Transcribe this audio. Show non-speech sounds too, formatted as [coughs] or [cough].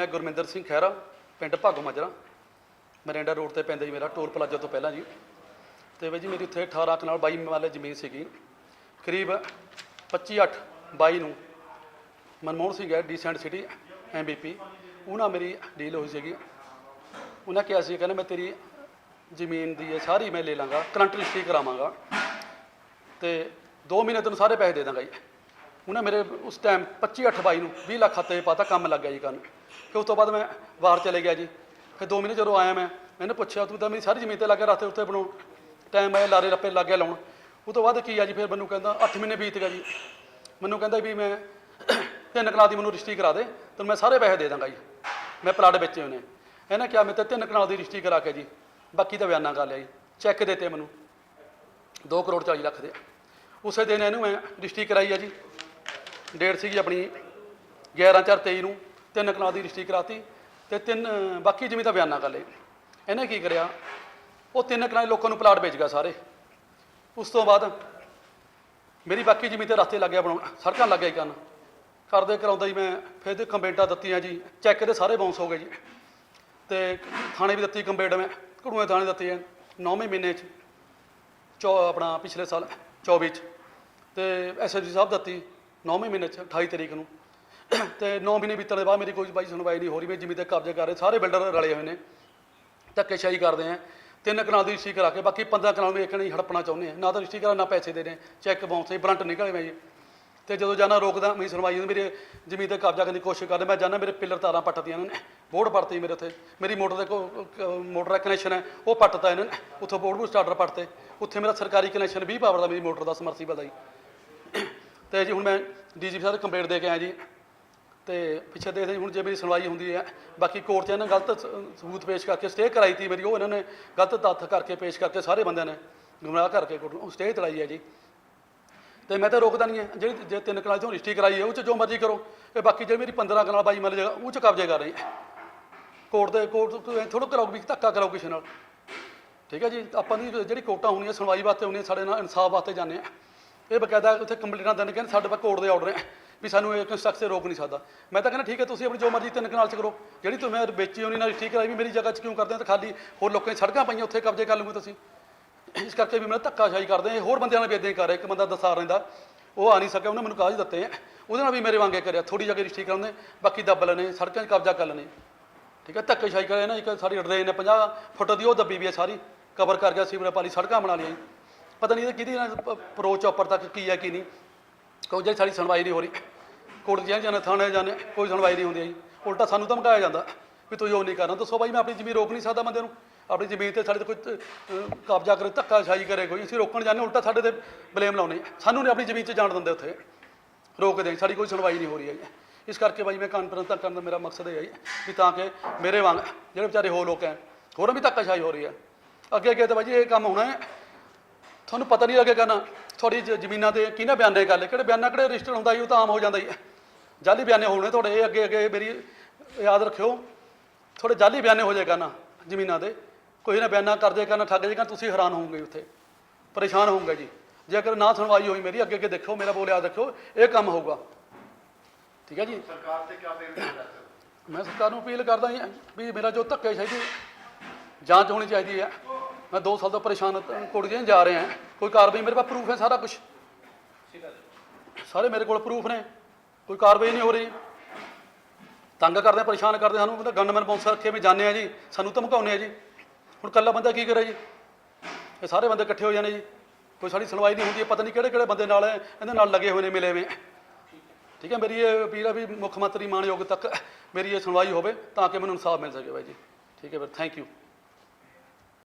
ਮੈਂ ਗੁਰਮਿੰਦਰ ਸਿੰਘ ਖਹਿਰਾ, ਪਿੰਡ Bhago Majra. Mirinda road ਤੇ ਪੈਂਦਾ ਜੀ ਮੇਰਾ, ਟੋਲ ਪਲਾਜ਼ਾ ਤੋਂ ਪਹਿਲਾਂ ਜੀ। ਤੇ ਬਈ ਜੀ ਮੇਰੀ ਉੱਥੇ 18 ਕਨਾਲ 22 ਵਾਲੇ ਜ਼ਮੀਨ ਸੀਗੀ। ਕਰੀਬ 25 8 22 ਨੂੰ ਮਨਮੋਹਨ ਸਿੰਘ ਹੈ ਡੀਸੈਂਟ ਸਿਟੀ ਐਮਬੀਪੀ ਉਹਨਾਂ ਮੇਰੀ ਡੀਲ ਹੋਈ ਸੀਗੀ। ਉਹਨਾਂ ਕਿਹਾ ਸੀ, ਕਹਿੰਦਾ ਮੈਂ ਤੇਰੀ ਜ਼ਮੀਨ ਦੀ ਇਹ ਸਾਰੀ ਮੈਂ ਲੈ ਲਾਂਗਾ, ਕਰੰਟ ਰਜਿਸਟਰੀ ਕਰਾਵਾਂਗਾ। ਤੇ 2 ਮਹੀਨੇ ਤੈਨੂੰ ਸਾਰੇ ਪੈਸੇ ਦੇ ਦਾਂਗਾ ਜੀ। ਉਹਨੇ ਮੇਰੇ ਉਸ ਟਾਈਮ 25 8 22 ਨੂੰ 20 ਲੱਖ ਖਾਤੇ 'ਚ ਪਾਤਾ, ਕੰਮ ਲੱਗ ਗਿਆ ਜੀ ਕਰਨ। ਫਿਰ ਉਸ ਤੋਂ ਬਾਅਦ ਮੈਂ ਬਾਹਰ ਚਲੇ ਗਿਆ ਜੀ। ਫਿਰ 2 ਮਹੀਨੇ ਜਦੋਂ ਆਇਆ ਮੈਂ, ਮੈਨੂੰ ਪੁੱਛਿਆ, ਤੂੰ ਤਾਂ ਮੇਰੀ ਸਾਰੀ ਜ਼ਮੀਨ ਤੇ ਲੱਗ ਗਿਆ, ਰਾਤੇ ਉੱਤੇ ਬਣਾਉਣ। ਟਾਈਮ ਆਇਆ, ਲਾਰੇ ਰੱਪੇ ਲੱਗ ਗਿਆ ਲਾਉਣ। ਉਹ ਤੋਂ ਬਾਅਦ ਕੀ ਆ ਜੀ, ਫਿਰ ਮੈਨੂੰ ਕਹਿੰਦਾ 8 ਮਹੀਨੇ ਬੀਤ ਗਿਆ ਜੀ। ਮੈਨੂੰ ਕਹਿੰਦਾ ਵੀ ਮੈਂ [coughs] ਤਿੰਨ ਕਨਾਲ ਦੀ ਮੈਨੂੰ ਰਜਿਸਟਰੀ ਕਰਾ ਦੇ, ਤੈਨੂੰ ਮੈਂ ਸਾਰੇ ਪੈਸੇ ਦੇ ਦਾਂਗਾ ਜੀ। ਮੈਂ ਪਲਾਟ ਵੇਚੇ ਉਹਨੇ ਨੇ। ਇਹਨੇ ਕਿਹਾ, ਮੈਂ ਤੇ ਤਿੰਨ ਕਨਾਲ ਦੀ ਰਜਿਸਟਰੀ ਕਰਾ ਕੇ ਜੀ, ਬਾਕੀ ਤਾਂ ਬਿਆਨਾ ਕਰ ਲਿਆ ਜੀ। ਚੈੱਕ ਦਿੱਤੇ ਮੈਨੂੰ। 2 ਕਰੋੜ 40 ਲੱਖ ਦੇ। ਉਸੇ ਦਿਨ ਇਹਨੂੰ ਮੈਂ ਰਜਿਸਟਰੀ ਕਰਾਈ ਆ ਜੀ। ਡੇਟ ਸੀਗੀ ਆਪਣੀ 11 ਚਾਰ 23 ਨੂੰ, ਤਿੰਨ ਕਨਾਲ ਦੀ ਰਜਿਸਟਰੀ ਕਰਾਤੀ ਤੇ ਤਿੰਨ, ਬਾਕੀ ਜ਼ਮੀਨ ਦਾ ਬਿਆਨਾ ਕਰ ਲਏ। ਇਹਨੇ ਕੀ ਕਰਿਆ? ਉਹ ਤਿੰਨ ਕਨਾਲ ਲੋਕਾਂ ਨੂੰ ਪਲਾਟ ਵੇਚ ਗਿਆ ਸਾਰੇ। ਉਸ ਤੋਂ ਬਾਅਦ ਮੇਰੀ ਬਾਕੀ ਜ਼ਮੀਨ ਤੇ ਰਸਤੇ ਲੱਗਿਆ ਬਣਾਉਣ, ਸੜਕਾਂ ਲੱਗ ਗਏ ਕਰਨ। ਕਰਦੇ ਕਰਾਉਂਦਾ ਜੀ ਮੈਂ, ਫਿਰ ਤੇ ਕੰਪਲੇਂਟਾਂ ਦਿੱਤੀਆਂ ਜੀ, ਚੈੱਕ ਦੇ ਸਾਰੇ ਬਾਉਂਸ ਹੋ ਗਏ ਜੀ। ਤੇ ਥਾਣੇ ਵੀ ਦਿੱਤੀ ਕੰਪਲੇਂਟ ਮੈਂ ਘੜੂਏ ਥਾਣੇ ਦਿੱਤੀ ਹੈ 9ਵੇਂ ਮਹੀਨੇ 'ਚ, ਚੌ, ਆਪਣਾ ਪਿਛਲੇ ਸਾਲ 24 ਚ। ਤੇ ਐਸਐਸਜੀ ਸਾਹਿਬ ਦਿੱਤੀ। 9ਵੇਂ ਮਹੀਨੇ ਚ 28 ਤਰੀਕ ਨੂੰ। ਤੇ 9 ਮਹੀਨੇ ਬੀਤਣ ਦੇ ਬਾਅਦ ਮੇਰੀ ਕੋਈ ਬਾਈ ਸੁਣਵਾਈ ਨਹੀਂ ਹੋ ਰਹੀ ਮੈਂ ਜ਼ਮੀਨ ਤੇ ਕਬਜ਼ਾ ਕਰ ਰਹੇ, ਸਾਰੇ ਬਿਲਡਰ ਰਲੇ ਹੋਏ ਨੇ। ਧੱਕੇਸ਼ਾਹੀ ਕਰਦੇ ਆ। ਤਿੰਨ ਕਨਾਲ ਦੀ ਰਜਿਸਟਰੀ ਕਰਾ ਕੇ, ਬਾਕੀ 15 ਕਨਾਲ ਨੂੰ ਇੱਕ ਨਹੀਂ ਹੜਪਣਾ ਚਾਹੁੰਦੇ ਆ। ਨਾ ਤਾਂ ਰਜਿਸਟਰੀ ਕਰਾ ਨਾ ਪੈਸੇ ਦੇਣੇ ਚੈੱਕ ਬਾਉਂਸ ਬਰੰਟ ਨਿਕਲੇ ਮੈਂ ਜੀ। ਤੇ ਜਦੋਂ ਜਾਣਾ ਰੋਕਦਾ ਮੇਰੀ ਸੁਣਵਾਈ ਹੁੰਦੀ, ਮੇਰੇ ਜ਼ਮੀਨ ਤੇ ਕਬਜ਼ਾ ਕਰਨ ਦੀ ਕੋਸ਼ਿਸ਼ ਕਰਦੇ, ਮੈਂ ਜਾਣਾ ਮੇਰੇ ਪਿੱਲਰ ਤਾਰਾਂ ਪੱਟਦੀਆਂ ਇਹਨਾਂ ਨੇ। ਬੋਰਡ ਪੱਟਤੀ ਮੇਰੇ ਉੱਥੇ। ਮੇਰੀ ਮੋਟਰ ਦੇ ਕੋ ਮੋਟਰ ਦਾ ਕਨੈਕਸ਼ਨ ਹੈ, ਉਹ ਪੱਟਤਾ ਇਹਨਾਂ ਨੇ। ਉੱਥੋਂ ਬੋਰਡ ਬੂ ਸਟਾਰਟਰ ਪੱਟਤੇ ਉੱਥੇ ਮੇਰਾ ਸਰਕਾਰੀ ਕਨੈਕਸ਼ਨ 20 ਪਾਵਰ ਦਾ ਮੇਰੀ ਮੋਟਰ ਦਾ ਸਮਰਸੀਬਲ ਦਾ ਜੀ। ਤੇ ਜੀ ਹੁਣ ਮੈਂ ਡੀਜੀਪੀ ਸਾਹਿਬ ਕੰਪਲੇਂਟ ਦੇ ਕੇ ਆਇਆ ਜੀ। ਤੇ ਪਿੱਛੇ ਦੇਖਦੇ ਜੀ ਹੁਣ ਜੇ ਮੇਰੀ ਸੁਣਵਾਈ ਹੁੰਦੀ ਹੈ, ਬਾਕੀ ਕੋਰਟ 'ਚ ਇਹਨਾਂ ਗਲਤ ਸਬੂਤ ਪੇਸ਼ ਕਰਕੇ ਸਟੇ ਕਰਾਈ ਤੀ ਮੇਰੀ, ਉਹ ਇਹਨਾਂ ਨੇ ਗਲਤ ਤੱਥ ਕਰਕੇ ਪੇਸ਼ ਕਰਕੇ ਸਾਰੇ ਬੰਦਿਆਂ ਨੇ ਗੁੰਮਰਾਹ ਕਰਕੇ ਕੋਰਟ ਨੂੰ ਸਟੇ ਚੜਾਈ ਹੈ ਜੀ। ਤੇ ਮੈਂ ਤਾਂ ਰੋਕਦਾ ਨਹੀਂ ਹੈ, ਜਿਹੜੀ ਜੇ ਤਿੰਨ ਕਨਾਲ ਤੋਂ ਰਜਿਸਟਰੀ ਕਰਾਈ ਹੈ, ਉਹ ਚ ਜੋ ਮਰਜ਼ੀ ਕਰੋ ਇਹ ਬਾਕੀ ਜਿਹੜੀ ਮੇਰੀ 15 ਕਨਾਲ ਬਾਈ ਮਰ ਜਗ੍ਹਾ, ਉਹ ਚ ਕਬਜ਼ੇ ਕਰ ਰਹੀ ਹੈ। ਕੋਰਟ ਦੇ, ਕੋਰਟ ਥੋੜਾ ਕਰਾਓ ਵੀ ਧੱਕਾ ਕਰਾਓ ਕਿਸੇ ਨਾਲ। ਠੀਕ ਹੈ ਜੀ, ਆਪਾਂ ਦੀ ਜਿਹੜੀ ਕੋਰਟਾਂ ਹੋਣੀਆਂ, ਸੁਣਵਾਈ ਵਾਸਤੇ ਹੋਣੀਆਂ ਸਾਡੇ ਨਾਲ ਇਨਸਾਫ ਵਾਸਤੇ ਜਾਂਦੇ ਆ ਇਹ ਬਕਾਇਦਾ ਉੱਥੇ ਕੰਪਲੇਂਟਾਂ ਦਿੰਦੇ ਕਹਿੰਦੇ ਸਾਡੇ ਪਾ ਕੋਰਟ ਦੇ ਆਰਡਰ ਹੈ ਵੀ ਸਾਨੂੰ ਇਹ ਕੰਸਟਰਕਸ਼ਨ ਰੋਕ ਨਹੀਂ ਸਕਦਾ। ਮੈਂ ਤਾਂ ਕਹਿੰਦਾ ਠੀਕ ਹੈ, ਤੁਸੀਂ ਆਪਣੀ ਜੋ ਮਰਜ਼ੀ ਤਿੰਨ ਕਨਾਲ ਚ ਕਰੋ। ਜਿਹੜੀ ਤੁਸੀਂ ਮੈਂ ਵੇਚੀ ਹੋਣੀ ਨਾਲ ਠੀਕ ਕਰਾਈ ਵੀ ਮੇਰੀ ਜਗ੍ਹਾ 'ਚ ਕਿਉਂ ਕਰਦੇ ਹੋ? ਤਾਂ ਖਾਲੀ ਹੋਰ ਲੋਕਾਂ ਦੀ ਸੜਕਾਂ ਪਈਆਂ, ਉੱਥੇ ਕਬਜ਼ੇ ਕਰ ਲਓਗੇ ਤੁਸੀਂ। ਇਸ ਕਰਕੇ ਵੀ ਮੈਂ ਧੱਕਾਸ਼ਾਹੀ ਕਰਦੇ ਆ। ਇਹ ਹੋਰ ਬੰਦਿਆਂ ਨਾਲ ਵੀ ਇਦਾਂ ਹੀ ਕਰ ਰਿਹਾ। ਇੱਕ ਬੰਦਾ ਦਸਾ ਰਹਿੰਦਾ ਉਹ ਆ ਨਹੀਂ ਸਕਿਆ, ਉਹਨੇ ਮੈਨੂੰ ਕਾਜ ਦਿੱਤੇ ਆ। ਉਹਦੇ ਨਾਲ ਵੀ ਮੇਰੇ ਵਾਂਗੇ ਕਰਿਆ। ਥੋੜੀ ਜਗ੍ਹਾ ਰਜਿਸਟਰੀ ਕਰਾਉਂਦੇ ਬਾਕੀ ਦੱਬ ਲੈਣੇ ਸੜਕਾਂ 'ਚ ਕਬਜ਼ਾ ਕਰ ਲੈਣੇ ਠੀਕ ਹੈ, ਧੱਕੇਸ਼ਾਹੀ ਕਰੇ ਨਾ, ਇੱਕ ਸਾਡੀ ਡਰੇਨ ਹੈ 50 ਫੁੱਟ ਦੀ ਉਹ ਦੱਬੀ ਵੀ ਹੈ ਸਾਰੀ। ਕਵਰ ਕਰ ਗਿਆ ਸੀਵਰੇਜ ਪਾਲੀ ਸੜਕਾਂ ਬਣਾ ਲਈਆਂ ਜੀ। ਪਤਾ ਨਹੀਂ ਇਹ ਕਿਹਦੀ ਅਪਰੋਚ ਉੱਪਰ ਤੱਕ ਕੀ ਹੈ ਕੀ ਨਹੀਂ। ਕੋਈ ਜਿਹੜੀ ਸਾਡੀ ਸੁਣਵਾਈ ਨਹੀਂ ਹੋ ਰਹੀ। ਕੋਰਟ ਜਾਂ ਜਾਣੇ, ਥਾਣੇ ਜਾਣੇ, ਕੋਈ ਸੁਣਵਾਈ ਨਹੀਂ ਹੁੰਦੀ ਜੀ ਉਲਟਾ ਸਾਨੂੰ ਧਮਕਾਇਆ ਜਾਂਦਾ ਵੀ ਤੁਸੀਂ ਉਹ ਨਹੀਂ ਕਰਨਾ। ਦੱਸੋ ਬਾਈ, ਮੈਂ ਆਪਣੀ ਜ਼ਮੀਨ ਰੋਕ ਨਹੀਂ ਸਕਦਾ ਬੰਦੇ ਨੂੰ। ਆਪਣੀ ਜ਼ਮੀਨ ਤੇ ਸਾਡੇ ਤੇ ਕੋਈ ਕਬਜ਼ਾ ਕਰੇ ਧੱਕਾਸ਼ਾਹੀ ਕਰੇ ਕੋਈ। ਅਸੀਂ ਰੋਕਣ ਜਾਂਦੇ ਉਲਟਾ ਸਾਡੇ ਤੇ ਬਲੇਮ ਲਾਉਣੇ ਸਾਨੂੰ ਨਹੀਂ ਆਪਣੀ ਜ਼ਮੀਨ 'ਚ ਜਾਣ ਦਿੰਦੇ ਉੱਥੇ। ਰੋਕਦੇ ਸਾਡੀ ਕੋਈ ਸੁਣਵਾਈ ਨਹੀਂ ਹੋ ਰਹੀ ਹੈ ਜੀ ਇਸ ਕਰਕੇ ਬਾਈ, ਮੈਂ ਕਾਨਫਰੰਸ ਤੱਕ ਕਰਨ ਦਾ ਮੇਰਾ ਮਕਸਦ ਇਹ ਹੈ ਜੀ, ਵੀ ਤਾਂ ਕਿ ਮੇਰੇ ਵਾਂਗ ਜਿਹੜੇ ਵਿਚਾਰੇ ਹੋ ਲੋਕ ਹੈ ਹੋਰਾਂ ਵੀ ਧੱਕਾਸ਼ਾਹੀ ਹੋ ਰਹੀ ਹੈ। ਅੱਗੇ ਅੱਗੇ ਤਾਂ ਬਾਈ ਜੀ ਇਹ ਕੰਮ ਹੋਣਾ ਹੈ। ਤੁਹਾਨੂੰ ਪਤਾ ਨਹੀਂ ਲੱਗੇਗਾ ਨਾ ਤੁਹਾਡੀ ਜ਼ਮੀਨਾਂ ਤੇ ਕਿਹਨੇ ਬਿਆਨੇ ਕਰ ਲਏ? ਕਿਹੜੇ ਬਿਆਨਾਂ ਕਿਹੜੇ ਰਜਿਸਟਰ ਹੁੰਦਾ ਜੀ ਉਹ ਤਾਂ ਆਮ ਹੋ ਜਾਂਦਾ ਜੀ ਜਾਲੀ ਬਿਆਨੇ ਹੋਣੇ ਤੁਹਾਡੇ ਇਹ ਅੱਗੇ ਅੱਗੇ ਮੇਰੀ ਯਾਦ ਰੱਖਿਓ। ਥੋੜੇ ਜਾਲੀ ਬਿਆਨੇ ਹੋ ਜਾਏਗਾ ਨਾ ਜ਼ਮੀਨਾਂ ਦੇ। ਕੋਈ ਨਾ ਬਿਆਨਾ ਕਰ ਜਾਏਗਾ ਨਾ ਠੱਗ ਜਾਏਗਾ ਤੁਸੀਂ ਹੈਰਾਨ ਹੋਵੋਗੇ ਉੱਥੇ। ਪਰੇਸ਼ਾਨ ਹੋਵੋਗੇ ਜੀ। ਜੇਕਰ ਨਾ ਸੁਣਵਾਈ ਹੋਈ ਮੇਰੀ ਅੱਗੇ ਅੱਗੇ ਦੇਖੋ ਮੇਰਾ ਬੋਲ ਯਾਦ ਰੱਖਿਓ ਇਹ ਕੰਮ ਹੋਊਗਾ। ਠੀਕ ਹੈ ਜੀ? ਸਰਕਾਰ ਤੇ ਦੇਣ ਦੇਣਾ ਸਰ ਮੈਂ ਸਰਕਾਰ ਨੂੰ ਅਪੀਲ ਕਰਦਾ ਜੀ ਵੀ ਮੇਰਾ ਜੋ ਧੱਕੇ ਚਾਹੀਦੀ ਜਾਂਚ ਹੋਣੀ ਚਾਹੀਦੀ ਹੈ। ਮੈਂ 2 ਸਾਲ ਤੋਂ ਪਰੇਸ਼ਾਨ ਕੋਰਟ ਜੇਲ੍ਹ ਜਾ ਰਿਹਾ ਕੋਈ ਕਾਰਵਾਈ ਮੇਰੇ ਕੋਲ ਪ੍ਰੂਫ ਹੈ ਸਾਰਾ ਕੁਝ ਸਾਰੇ ਮੇਰੇ ਕੋਲ ਪ੍ਰੂਫ ਨੇ। ਕੋਈ ਕਾਰਵਾਈ ਨਹੀਂ ਹੋ ਰਹੀ। ਤੰਗ ਕਰਦੇ, ਪਰੇਸ਼ਾਨ ਕਰਦੇ ਸਾਨੂੰ। ਕਹਿੰਦਾ ਗਨਮੈਨ ਬਾਉਂਸਰ ਰੱਖੇ ਵੀ ਜਾਂਦੇ ਆ ਜੀ। ਸਾਨੂੰ ਧਮਕਾਉਂਦੇ ਆ ਜੀ। ਹੁਣ ਕੱਲਾ ਬੰਦਾ ਕੀ ਕਰੇ ਜੀ? ਇਹ ਸਾਰੇ ਬੰਦੇ ਇਕੱਠੇ ਹੋ ਜਾਣੇ ਜੀ। ਕੋਈ ਸਾਡੀ ਸੁਣਵਾਈ ਨਹੀਂ ਹੁੰਦੀ। ਪਤਾ ਨਹੀਂ ਕਿਹੜੇ ਕਿਹੜੇ ਬੰਦੇ ਨਾਲ ਇਹਦੇ ਨਾਲ ਲੱਗੇ ਹੋਏ ਨੇ, ਮਿਲੇ ਹੋਏ ਠੀਕ ਹੈ, ਮੇਰੀ ਇਹ ਅਪੀਲ ਹੈ ਵੀ ਮੁੱਖ ਮੰਤਰੀ ਮਾਨਯੋਗ ਤੱਕ ਮੇਰੀ ਇਹ ਸੁਣਵਾਈ ਹੋਵੇ ਤਾਂ ਕਿ ਮੈਨੂੰ ਇਨਸਾਫ ਮਿਲ ਸਕੇ ਬਾਈ ਜੀ। ਠੀਕ ਹੈ ਫਿਰ ਥੈਂਕ ਯੂ